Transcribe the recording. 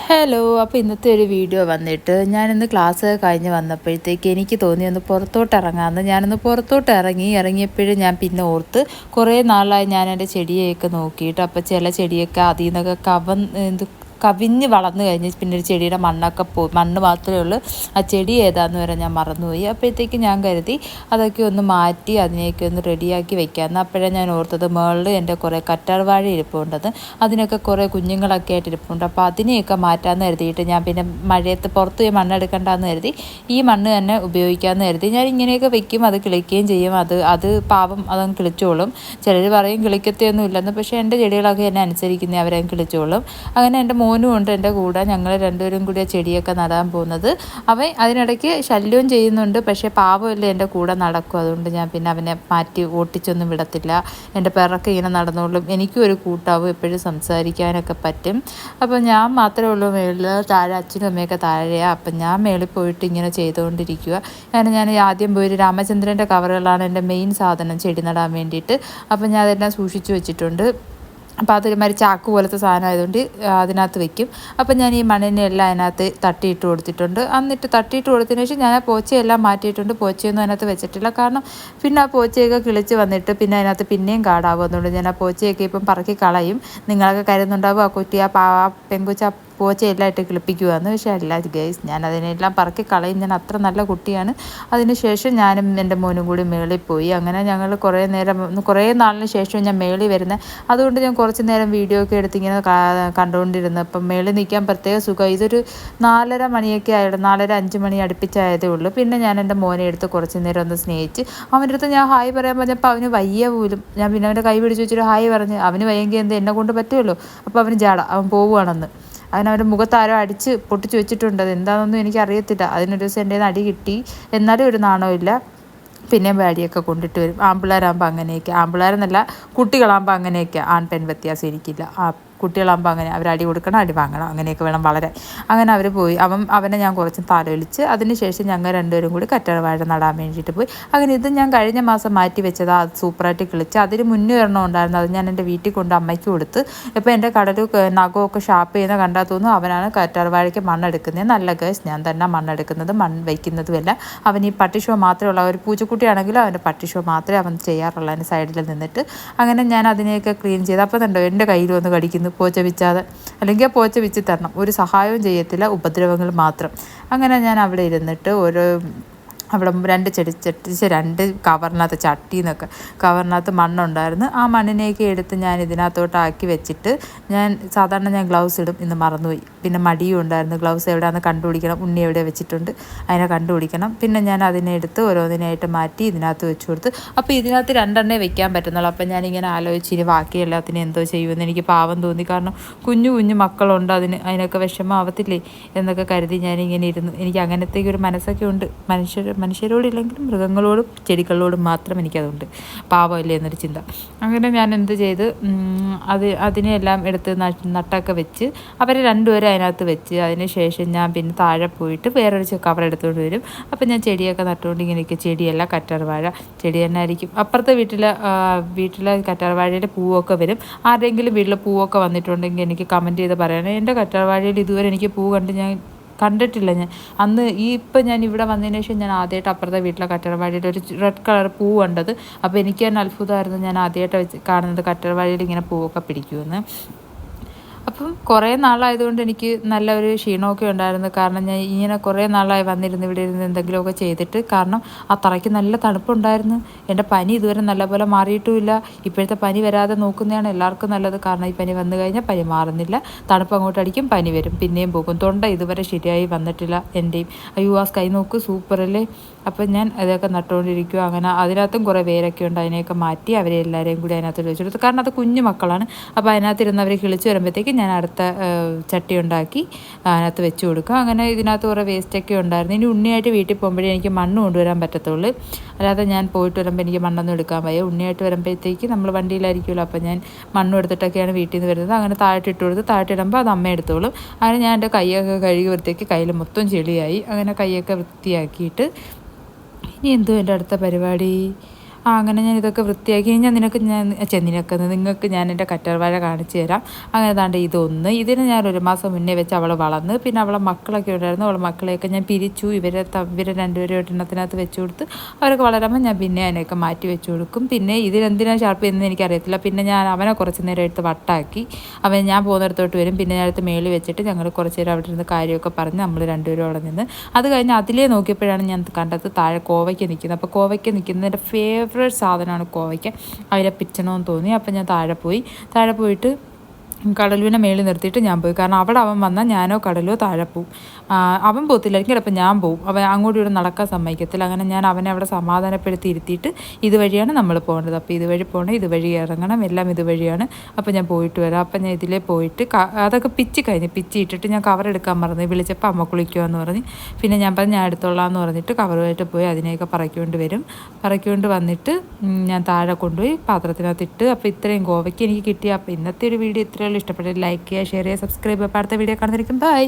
Hello അപ്പോൾ ഇന്നത്തെ ഒരു വീഡിയോ വന്നിട്ട് ഞാനിന്ന് ക്ലാസ് കഴിഞ്ഞ് വന്നപ്പോഴത്തേക്ക് എനിക്ക് തോന്നി ഒന്ന് പുറത്തോട്ട് ഇറങ്ങാമെന്ന് ഞാനൊന്ന് പുറത്തോട്ട് ഇറങ്ങി ഇറങ്ങിയപ്പോഴും ഞാൻ പിന്നെ ഓർത്ത് കുറേ നാളായി ഞാൻ എന്റെ ചെടിയെയൊക്കെ നോക്കിയിട്ട് അപ്പോൾ ചില ചെടിയൊക്കെ അതിൽ നിന്നൊക്കെ കവൻ എന്ത് കവിഞ്ഞ് വളർന്നു കഴിഞ്ഞ് പിന്നെ ഒരു ചെടിയുടെ മണ്ണൊക്കെ പോയി മണ്ണ് മാത്രമേ ഉള്ളൂ. ആ ചെടി ഏതാന്ന് വരെ ഞാൻ മറന്നുപോയി. അപ്പോഴത്തേക്ക് ഞാൻ കരുതി അതൊക്കെ ഒന്ന് മാറ്റി അതിനെയൊക്കെ ഒന്ന് റെഡിയാക്കി വെക്കാമെന്ന് അപ്പോഴേ ഞാൻ ഓർത്തത് മുകളിൽ എന്റെ കുറേ കറ്റാർ വാഴ ഇരിപ്പുണ്ടത്. അതിനൊക്കെ കുറേ കുഞ്ഞുങ്ങളൊക്കെ ആയിട്ട് ഇരിപ്പുണ്ട്. അപ്പോൾ അതിനെയൊക്കെ മാറ്റാമെന്ന് കരുതിയിട്ട് ഞാൻ പിന്നെ മഴയത്ത് പുറത്ത് പോയി മണ്ണെടുക്കണ്ടെന്ന് കരുതി ഈ മണ്ണ് തന്നെ ഉപയോഗിക്കാമെന്ന് കരുതി. ഞാൻ ഇങ്ങനെയൊക്കെ വെക്കും അത് കിളിക്കുകയും ചെയ്യും. അത് അത് പാവം അതങ്ങ് കിളിച്ചോളും. ചിലർ പറയും കിളിക്കത്തെയൊന്നും ഇല്ലെന്ന്. പക്ഷേ എന്റെ ചെടികളൊക്കെ എന്നെ അനുസരിക്കുന്നേ അവരങ്ങ് കിളിച്ചോളും. അങ്ങനെ എന്റെ മോനും ഉണ്ട് എന്റെ കൂടെ. ഞങ്ങൾ രണ്ടുപേരും കൂടി ചെടിയൊക്കെ നടാൻ പോകുന്നത്. അവൻ അതിനിടയ്ക്ക് ശല്യവും ചെയ്യുന്നുണ്ട്. പക്ഷേ പാവമല്ലേ എന്റെ കൂടെ നടക്കും. അതുകൊണ്ട് ഞാൻ പിന്നെ അവനെ മാറ്റി ഓട്ടിച്ചൊന്നും വിടത്തില്ല. എന്റെ പിറക്ക് ഇങ്ങനെ നടന്നോളും. എനിക്കും ഒരു കൂട്ടാവും എപ്പോഴും സംസാരിക്കാനൊക്കെ പറ്റും. അപ്പോൾ ഞാൻ മാത്രമേ ഉള്ളൂ മേളിൽ. താഴെ അച്ഛനും അമ്മയൊക്കെ താഴെയാണ് അപ്പം ഞാൻ മേളിൽ പോയിട്ട് ഇങ്ങനെ ചെയ്തുകൊണ്ടിരിക്കുക കാരണം ഞാൻ ആദ്യം പോയി രാമചന്ദ്രന്റെ കവറുകളാണ് എന്റെ മെയിൻ സാധനം ചെടി നടാൻ വേണ്ടിയിട്ട്. അപ്പം ഞാൻ അതെല്ലാം സൂക്ഷിച്ചു വെച്ചിട്ടുണ്ട്. അപ്പോൾ അതൊരുമാതിരി ചാക്ക് പോലത്തെ സാധനം ആയതുകൊണ്ട് അതിനകത്ത് വെക്കും. അപ്പോൾ ഞാൻ ഈ മണ്ണിനെല്ലാം അതിനകത്ത് തട്ടിയിട്ട് കൊടുത്തിട്ടുണ്ട്. എന്നിട്ട് തട്ടിയിട്ട് കൊടുത്തതിന് ശേഷം ഞാൻ ആ പോച്ചയെല്ലാം മാറ്റിയിട്ടുണ്ട്. പോച്ചയൊന്നും അതിനകത്ത് വെച്ചിട്ടില്ല. കാരണം പിന്നെ ആ പോച്ചയൊക്കെ കിളിച്ച് വന്നിട്ട് പിന്നെ അതിനകത്ത് പിന്നെയും കാടാവും അതുകൊണ്ട് ഞാൻ ആ പോച്ചയൊക്കെ ഇപ്പം പറക്കി കളയും. നിങ്ങളൊക്കെ കരുതുന്നുണ്ടാവും ആ കുട്ടി ആ പെങ്കുച്ച പോച്ചയെല്ലാം ഇട്ട് കിളിപ്പിക്കുവാന്ന്. പക്ഷേ അല്ല ഗൈസ് ഞാൻ അതിനെല്ലാം പറക്കി കളയും. ഞാൻ അത്ര നല്ല കുട്ടിയാണ്. അതിനുശേഷം ഞാനും എന്റെ മോനും കൂടി മേളിൽ പോയി. അങ്ങനെ ഞങ്ങൾ കുറേ നേരം കുറേ നാളിന് ശേഷം ഞാൻ മേളിൽ വരുന്നത്. അതുകൊണ്ട് ഞാൻ കുറച്ച് നേരം വീഡിയോ ഒക്കെ എടുത്ത് ഇങ്ങനെ കണ്ടുകൊണ്ടിരുന്നു അപ്പം മേളിൽ നിൽക്കാൻ പ്രത്യേക സുഖം. ഇതൊരു നാലര മണിയൊക്കെ ആയിരുന്നു നാലര അഞ്ച് മണി അടുപ്പിച്ചായതേ ഉള്ളൂ. പിന്നെ ഞാൻ എന്റെ മോനെ എടുത്ത് കുറച്ച് നേരം ഒന്ന് സ്നേഹിച്ച് അവന്റെ അടുത്ത് ഞാൻ ഹായ് പറയാൻ പറഞ്ഞപ്പോൾ അവന് വയ്യ പോലും. ഞാൻ പിന്നെ അവന്റെ കൈ പിടിച്ച് വെച്ചൊരു ഹായ് പറഞ്ഞ് അവന് വയ്യെങ്കിൽ എന്ത് എന്നെ കൊണ്ട് പറ്റുമല്ലോ അപ്പോൾ അവന് ജാട. അവൻ പോവുകയാണെന്ന്. അതിനവന്റെ മുഖത്താരോ അടിച്ച് പൊട്ടിച്ച് വെച്ചിട്ടുണ്ട്. അത് എന്താണെന്നൊന്നും എനിക്കറിയത്തില്ല. അതിനൊരു ദിവസം എന്റെ അടി കിട്ടി. എന്നാലും ഒരു നാണമില്ല പിന്നെ ബാഡിയൊക്കെ കൊണ്ടിട്ട് വരും. ആമ്പിള്ളേരാകുമ്പോൾ അങ്ങനെയൊക്കെ. ആമ്പിള്ളേരെന്നല്ല കുട്ടികളാകുമ്പോൾ അങ്ങനെയൊക്കെ. ആൺ പെൺ വ്യത്യാസം എനിക്കില്ല. കുട്ടികളാകുമ്പോൾ അങ്ങനെ അവർ അടി കൊടുക്കണം അടി വാങ്ങണം അങ്ങനെയൊക്കെ വേണം വളരെ. അങ്ങനെ അവർ പോയി. അവൻ അവനെ ഞാൻ കുറച്ച് താലോലിച്ച് അതിനുശേഷം ഞങ്ങൾ രണ്ടുപേരും കൂടി കറ്ററവാഴ നടാൻ വേണ്ടിയിട്ട് പോയി. അങ്ങനെ ഇത് ഞാൻ കഴിഞ്ഞ മാസം മാറ്റി വെച്ചത് അത് സൂപ്പറായിട്ട് കിളിച്ച്. അതിന് മുന്നേ ഒരെണ്ണം ഉണ്ടായിരുന്നു. അത് ഞാൻ എന്റെ വീട്ടിൽ കൊണ്ട് അമ്മയ്ക്ക് കൊടുത്ത്. ഇപ്പോൾ എന്റെ കടൽ നഖമൊക്കെ ഷാപ്പ് ചെയ്യുന്ന കണ്ടാൽ തോന്നുന്നു അവനാണ് കറ്റാർവാഴയ്ക്ക് മണ്ണെടുക്കുന്നത് നല്ല കേസ് ഞാൻ തന്നെ മണ്ണെടുക്കുന്നത് മണ്ണ് വയ്ക്കുന്നതുമല്ല അവൻ ഈ പട്ടിഷോ മാത്രമേ ഉള്ള. ഒരു പൂച്ചക്കുട്ടിയാണെങ്കിലും അവന്റെ പട്ടിഷോ മാത്രമേ അവൻ ചെയ്യാറുള്ളൂ. അതിന്റെ സൈഡിൽ നിന്നിട്ട്. അങ്ങനെ ഞാൻ അതിനെയൊക്കെ ക്ലീൻ ചെയ്ത്. അപ്പോൾ കണ്ടോ എന്റെ കയ്യിൽ വന്ന് കടിക്കുന്നു പോച്ച വിച്ചാതെ അല്ലെങ്കിൽ ആ പോച്ച വിച്ച് തരണം. ഒരു സഹായവും ചെയ്യത്തില്ല ഉപദ്രവങ്ങൾ മാത്രം. അങ്ങനെ ഞാൻ അവിടെ ഇരുന്നിട്ട് ഓരോ അവിടെ രണ്ട് ചെടി ചട്ടി രണ്ട് കവറിനകത്ത് ചട്ടിന്നൊക്കെ കവറിനകത്ത് മണ്ണുണ്ടായിരുന്നു. ആ മണ്ണിനെയൊക്കെ എടുത്ത് ഞാൻ ഇതിനകത്തോട്ടാക്കി വെച്ചിട്ട് ഞാൻ സാധാരണ ഞാൻ ഗ്ലൗസ് ഇടും. ഇന്ന് മറന്നുപോയി. പിന്നെ മടിയും ഉണ്ടായിരുന്നു. ഗ്ലൗസ് എവിടെയാണെന്ന് കണ്ടുപിടിക്കണം. ഉണ്ണി എവിടെ വെച്ചിട്ടുണ്ട്? അതിനെ കണ്ടുപിടിക്കണം. പിന്നെ ഞാൻ അതിനെ എടുത്ത് ഓരോന്നിനായിട്ട് മാറ്റി ഇതിനകത്ത് വെച്ച് കൊടുത്ത്. അപ്പോൾ ഇതിനകത്ത് രണ്ടെണ്ണേ വെക്കാൻ പറ്റുന്നുള്ളൂ. അപ്പം ഞാനിങ്ങനെ ആലോചിച്ച് ഇനി ബാക്കി എല്ലാത്തിനും എന്തോ ചെയ്യുമെന്ന് എനിക്ക് പാവം തോന്നി. കാരണം കുഞ്ഞു കുഞ്ഞു മക്കളുണ്ട്. അതിന് അതിനൊക്കെ വിഷമാവത്തില്ലേ എന്നൊക്കെ കരുതി ഞാനിങ്ങനെ ഇരുന്നു. എനിക്ക് അങ്ങനത്തേക്ക് ഒരു മനസ്സൊക്കെ ഉണ്ട്. മനുഷ്യർ മനുഷ്യരോടില്ലെങ്കിലും മൃഗങ്ങളോടും ചെടികളോടും മാത്രം എനിക്കതുണ്ട്. പാവമല്ലേ എന്നൊരു ചിന്ത. അങ്ങനെ ഞാൻ എന്ത് ചെയ്ത് അത് അതിനെല്ലാം എടുത്ത് നട്ടൊക്കെ വെച്ച് അവരെ രണ്ടുപേരും അതിനകത്ത് വെച്ച് അതിന് ശേഷം ഞാൻ പിന്നെ താഴെ പോയിട്ട് വേറൊരു കവർ എടുത്തുകൊണ്ട് വരും. അപ്പം ഞാൻ ചെടിയൊക്കെ നട്ടുകൊണ്ട് ഇങ്ങനെയൊക്കെ ചെടിയല്ല കറ്റാർവാഴ ചെടി തന്നെ ആയിരിക്കും. അപ്പുറത്തെ വീട്ടിലെ വീട്ടിലെ കറ്റാർവാഴയുടെ പൂവൊക്കെ വരും. ആരുടെയെങ്കിലും വീട്ടിലെ പൂവൊക്കെ വന്നിട്ടുണ്ടെങ്കിൽ എനിക്ക് കമന്റ് ചെയ്ത് പറയണേ. എന്റെ കറ്റാർവാഴയിൽ ഇതുവരെ എനിക്ക് പൂ കണ്ട് ഞാൻ കണ്ടിട്ടില്ല ഞാൻ. അന്ന് ഈ ഇപ്പം ഞാൻ ഇവിടെ വന്നതിന് ശേഷം ഞാൻ ആദ്യമായിട്ട് അപ്പുറത്തെ വീട്ടിലെ കറ്റർവാഴയുടെ ഒരു റെഡ് കളർ പൂ കണ്ടത്. അപ്പോൾ എനിക്ക് തന്നെ അത്ഭുതമായിരുന്നു ഞാൻ ആദ്യമായിട്ട് വെച്ച് കാണുന്നത് കറ്റർവാഴയിൽ ഇങ്ങനെ പൂവൊക്കെ പിടിക്കുമെന്ന്. അപ്പം കുറേ നാളായതുകൊണ്ട് എനിക്ക് നല്ല ഒരു ക്ഷീണമൊക്കെ ഉണ്ടായിരുന്നു. കാരണം ഞാൻ ഇങ്ങനെ കുറേ നാളായി വന്നിരുന്ന് ഇവിടെ ഇരുന്ന് എന്തെങ്കിലുമൊക്കെ ചെയ്തിട്ട്. കാരണം ആ തറയ്ക്ക് നല്ല തണുപ്പുണ്ടായിരുന്നു. എന്റെ പനി ഇതുവരെ നല്ലപോലെ മാറിയിട്ടുമില്ല. ഇപ്പോഴത്തെ പനി വരാതെ നോക്കുന്നതാണ് എല്ലാവർക്കും നല്ലത്. കാരണം ഈ പനി വന്നു കഴിഞ്ഞാൽ പനി മാറുന്നില്ല. തണുപ്പ് അങ്ങോട്ട് അടിക്കും പനി വരും. പിന്നെയും പോകും. തൊണ്ട ഇതുവരെ ശരിയായി വന്നിട്ടില്ല എന്റെയും അയ്യോ ആ സ്കൈ നോക്ക് സൂപ്പറല്ലേ അപ്പം ഞാൻ ഇതൊക്കെ നട്ടുകൊണ്ടിരിക്കുക അങ്ങനെ അതിനകത്തും കുറേ പേരൊക്കെ ഉണ്ട്. അതിനെയൊക്കെ മാറ്റി അവരെ എല്ലാവരെയും കൂടി അതിനകത്ത് വെച്ചെടുത്തു കാരണം അത് കുഞ്ഞു മക്കളാണ്. അപ്പോൾ അതിനകത്തിരുന്ന് അവർ കിളിച്ച് വരുമ്പോഴത്തേക്ക് ഞാൻ അടുത്ത ചട്ടി ഉണ്ടാക്കി അതിനകത്ത് വെച്ച് കൊടുക്കും. അങ്ങനെ ഇതിനകത്ത് കുറേ വേസ്റ്റൊക്കെ ഉണ്ടായിരുന്നു. ഇനി ഉണ്ണിയായിട്ട് വീട്ടിൽ പോകുമ്പോഴേ എനിക്ക് മണ്ണ് കൊണ്ടുവരാൻ പറ്റത്തുള്ളൂ. അല്ലാതെ ഞാൻ പോയിട്ട് വരുമ്പോൾ എനിക്ക് മണ്ണൊന്നും എടുക്കാൻ വയ്യ. ഉണ്ണിയായിട്ട് വരുമ്പോഴത്തേക്ക് നമ്മൾ വണ്ടിയിലായിരിക്കുമല്ലോ അപ്പോൾ ഞാൻ മണ്ണ് എടുത്തിട്ടൊക്കെയാണ് വീട്ടിൽ നിന്ന് വരുന്നത്. അങ്ങനെ താഴെ ഇട്ട് കൊടുത്ത് താഴെ ഇടുമ്പോൾ അത് അമ്മ എടുത്തോളും. അങ്ങനെ ഞാൻ എന്റെ കൈയൊക്കെ കഴുകി വൃത്തിയാക്കി കയ്യിൽ മൊത്തം ചെളിയായി. അങ്ങനെ കൈയൊക്കെ വൃത്തിയാക്കിയിട്ട് ഇനി എന്തോ എന്റെ അടുത്ത പരിപാടി? ആ അങ്ങനെ ഞാൻ ഇതൊക്കെ വൃത്തിയാക്കി. ഞാൻ നിനക്ക് ഞാൻ ചെന്നിനൊക്കെ നിങ്ങൾക്ക് ഞാൻ എന്റെ കറ്റർവാഴ കാണിച്ചു തരാം. അങ്ങനെ താണ്ട് ഇതൊന്ന്. ഇതിന് ഞാൻ ഒരു മാസം മുന്നേ വെച്ച് അവൾ വളർന്ന് പിന്നെ അവളെ മക്കളൊക്കെ ഉണ്ടായിരുന്നു. അവളെ മക്കളെയൊക്കെ ഞാൻ പിരിച്ചു. ഇവരെ ഇവരെ രണ്ടുപേരും ഒരെണ്ണത്തിനകത്ത് വെച്ച് കൊടുത്ത് അവരൊക്കെ വളരുമ്പോൾ ഞാൻ പിന്നെ അതിനെയൊക്കെ മാറ്റി വെച്ച് കൊടുക്കും. പിന്നെ ഇതിലെന്തിനാണ് ഷാർപ്പ് ചെയ്യുന്നത് എനിക്കറിയത്തില്ല. പിന്നെ ഞാൻ അവനെ കുറച്ച് നേരം എടുത്ത് വട്ടാക്കി. അവൻ ഞാൻ പോകുന്നിടത്തോട്ട് വരും. പിന്നെ ഞാൻ എടുത്ത് മേളിൽ വെച്ചിട്ട് ഞങ്ങൾ കുറച്ച് നേരം അവിടെ ഇരുന്ന് കാര്യമൊക്കെ പറഞ്ഞ് നമ്മൾ രണ്ടുപേരും അവിടെ നിന്ന്. അത് കഴിഞ്ഞ് അതിലേ നോക്കിയപ്പോഴാണ് ഞാൻ കണ്ടത് താഴെ കോവയ്ക്ക് നിൽക്കുന്നത്. അപ്പോൾ കോവയ്ക്ക് നിൽക്കുന്നത് എന്റെ ഫേവറേറ്റ് സാധനമാണ് കോവയ്ക്ക. അതിനെ പിച്ചണമെന്ന് തോന്നി അപ്പം ഞാൻ താഴെ പോയി. താഴെ പോയിട്ട് കടലുവിനെ മേളിൽ നിർത്തിയിട്ട് ഞാൻ പോയി. കാരണം അവിടെ അവൻ വന്നാൽ ഞാനോ കടലോ താഴെ പോവും. അവൻ പോകത്തില്ലായിരിക്കും ചിലപ്പോൾ ഞാൻ പോവും. അവൻ അങ്ങോട്ടും ഇവിടെ നടക്കാൻ സമ്മതിക്കത്തില്ല. അങ്ങനെ ഞാൻ അവനെ അവിടെ സമാധാനപ്പെടുത്തി ഇരുത്തിയിട്ട് ഇതുവഴിയാണ് നമ്മൾ പോകേണ്ടത്. അപ്പോൾ ഇതുവഴി പോകണം ഇതുവഴി ഇറങ്ങണം എല്ലാം ഇതുവഴിയാണ്. അപ്പോൾ ഞാൻ പോയിട്ട് വരാം. അപ്പം ഞാൻ ഇതിലേ പോയിട്ട് അതൊക്കെ പിച്ച് കഴിഞ്ഞ് പിച്ച് ഇട്ടിട്ട് ഞാൻ കവർ എടുക്കാൻ മറന്നു. വിളിച്ചപ്പോൾ അമ്മ കുളിക്കുമെന്ന് പറഞ്ഞ്. പിന്നെ ഞാൻ പറഞ്ഞു ഞാൻ എടുത്തോളാം പറഞ്ഞിട്ട് കവറുമായിട്ട് പോയി അതിനെയൊക്കെ പറക്കൊണ്ട് വരും. പറക്കൊണ്ട് വന്നിട്ട് ഞാൻ താഴെ കൊണ്ടുപോയി പാത്രത്തിനകത്ത് ഇട്ട്. അപ്പോൾ ഇത്രയും ഗോവയ്ക്ക് എനിക്ക് കിട്ടിയ അപ്പോൾ ഇന്നത്തെ ഒരു വീഡിയോ ഇത്രയുള്ള ഇഷ്ടപ്പെട്ടത് ലൈക്ക് ചെയ്യുക ഷെയർ ചെയ്യുക സബ്സ്ക്രൈബ് ചെയ്യുക. അടുത്ത വീഡിയോ കാണുന്നതായിരിക്കും. ബൈ